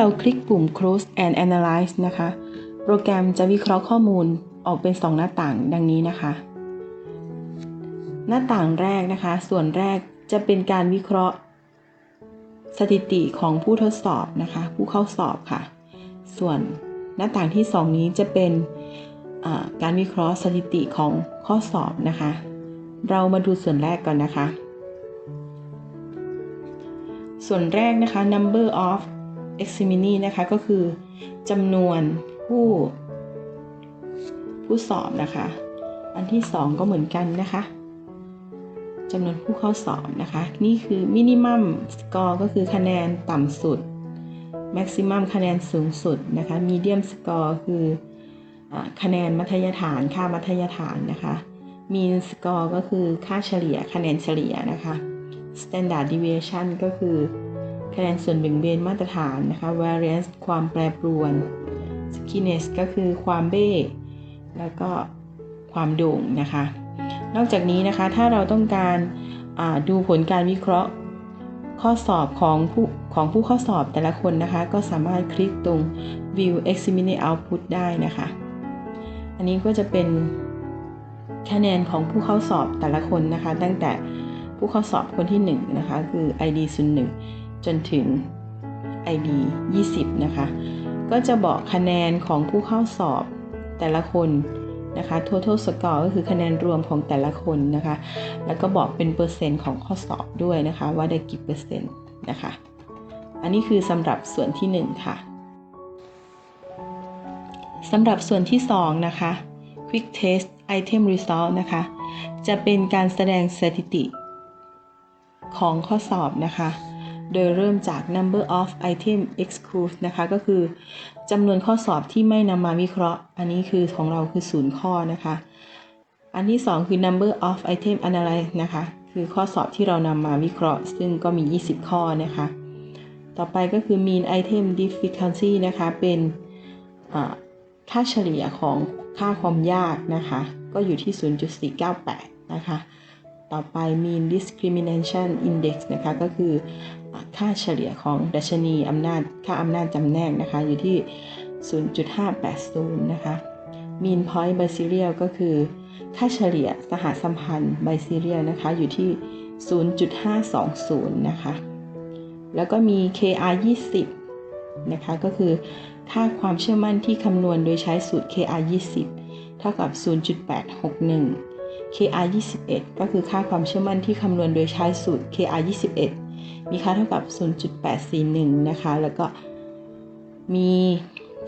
เราคลิกปุ่ม close and analyze นะคะ โปรแกรมจะวิเคราะห์ข้อมูลออกเป็น 2 หน้าต่างดังนี้นะคะ หน้าต่างแรกนะคะ ส่วนแรกจะเป็นการวิเคราะห์ สถิติของผู้ทดสอบนะคะ ผู้เข้าสอบค่ะ ส่วนหน้าต่างที่ 2 นี้จะเป็นการวิเคราะห์สถิติของข้อสอบนะคะ เรามาดูส่วนแรกก่อนนะคะ ส่วนแรกนะคะ number of examini นะคะก็คือจำนวนผู้ ผู้สอบนะคะ อันที่ 2 ก็เหมือนกันนะคะจำนวนผู้เข้าสอบนะคะ นี่คือ minimum score ก็คือคะแนนต่ำสุด maximum คะแนนสูงสุดนะคะ medium score คือคะแนนมัธยฐานค่ามัธยฐานนะคะ mean score ก็คือค่าเฉลี่ยคะแนนเฉลี่ยนะคะ standard deviation ก็คือ คะแนนส่วนแบ่งเบนมาตรฐานนะคะ variance ความแปรปรวน skewness ก็คือความเบ้ แล้วก็ความโด่งนะคะ นอกจากนี้นะคะถ้าเราต้องการดูผลการวิเคราะห์ข้อสอบของผู้ของผู้ข้อสอบแต่ละคนนะคะ ก็สามารถคลิกตรง view examine output ได้นะคะ อันนี้ก็จะเป็นคะแนนของผู้เข้าสอบแต่ละคนนะคะ ตั้งแต่ผู้เข้าสอบคนที่1นะคะคือ ID 01 จนถึง ID 20 นะคะ ก็จะบอกคะแนนของผู้เข้าสอบแต่ละคนนะคะ total score ก็คือคะแนนรวมของแต่ละคนนะคะ แล้วก็บอกเป็นเปอร์เซ็นต์ของข้อสอบด้วยนะคะ ว่าได้กี่เปอร์เซ็นต์นะคะ อันนี้คือสำหรับส่วนที่ 1 ค่ะสำหรับส่วนที่ 2 นะคะ quick test item result นะคะ จะเป็นการแสดงสถิติของข้อสอบนะคะ โดยเริ่มจาก number of item excluded นะคะ ก็คือจำนวนข้อสอบที่ไม่นำมาวิเคราะห์ อันนี้คือของเราคือศูนย์ข้อนะคะ อันที่ 2 คือ number of item analyzed นะคะ คือข้อสอบที่เรานำมาวิเคราะห์ ซึ่งก็มี 20 ข้อนะคะ ต่อไปก็คือ mean item difficulty นะคะ เป็นค่าเฉลี่ยของค่าความยากนะคะ ก็อยู่ที่ 0.498 นะคะ ต่อไป mean discrimination index นะคะก็คือค่าเฉลี่ยของดัชนีอำนาจค่าอำนาจจำแนกนะคะอยู่ที่ 0.580 นะคะ mean point by serial ก็คือ ค่าเฉลี่ยสหสัมพันธ์ by serial นะคะอยู่ที่ 0.520 นะคะ แล้วก็มี KR 20นะคะก็คือค่าความเชื่อมั่นที่คำนวณโดยใช้สูตร KR 20เท่ากับ 0.861 KR 21ก็คือค่าความเชื่อมั่นที่คำนวณโดยใช้สูตร KR 21มีค่าเท่ากับ 0.841 นะคะ แล้วก็มี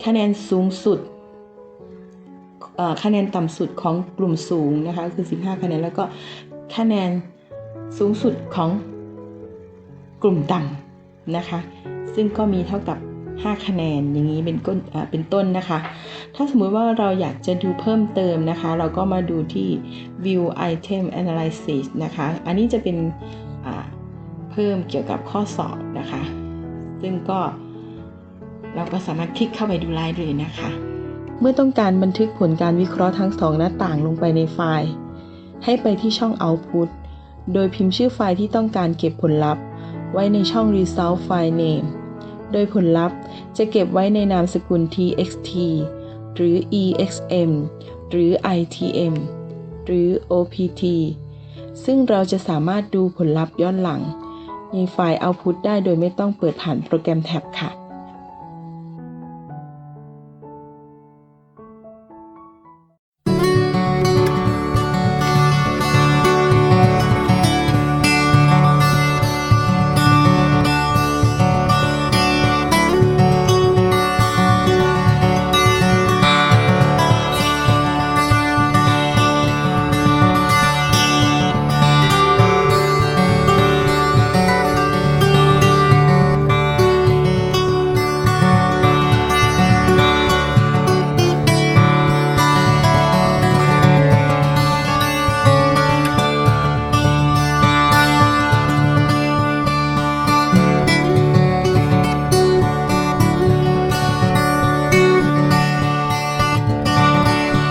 คะแนนสูงสุดคะแนนต่ำสุดของกลุ่มสูงนะคะคือ 15 คะแนน แล้วก็คะแนนสูงสุดของกลุ่มต่ำนะคะ ซึ่งก็มีเท่ากับ 5 คะแนนอย่างนี้เป็นก้นเป็นต้นนะคะ ถ้าสมมุติว่าเราอยากจะดูเพิ่มเติมนะคะ เราก็มาดูที่ view item analysis นะคะ อันนี้จะเป็นเพิ่มเกี่ยวกับข้อสอบนะคะ ซึ่งก็เราก็สามารถคลิกเข้าไปดูไลน์เลยนะคะ เมื่อต้องการบันทึกผลการวิเคราะห์ทั้งสองหน้าต่างลงไปในไฟล์ ให้ไปที่ช่อง output โดยพิมพ์ชื่อไฟล์ที่ต้องการเก็บผลลัพธ์ ไว้ในช่อง result file name โดยผลลัพธ์จะเก็บไว้ในนามสกุล txt หรือ exm หรือ itm หรือ opt ซึ่งเราจะสามารถดูผลลัพธ์ย้อนหลัง ในไฟล์ output ได้โดยไม่ต้องเปิดผ่านโปรแกรมแท็บค่ะ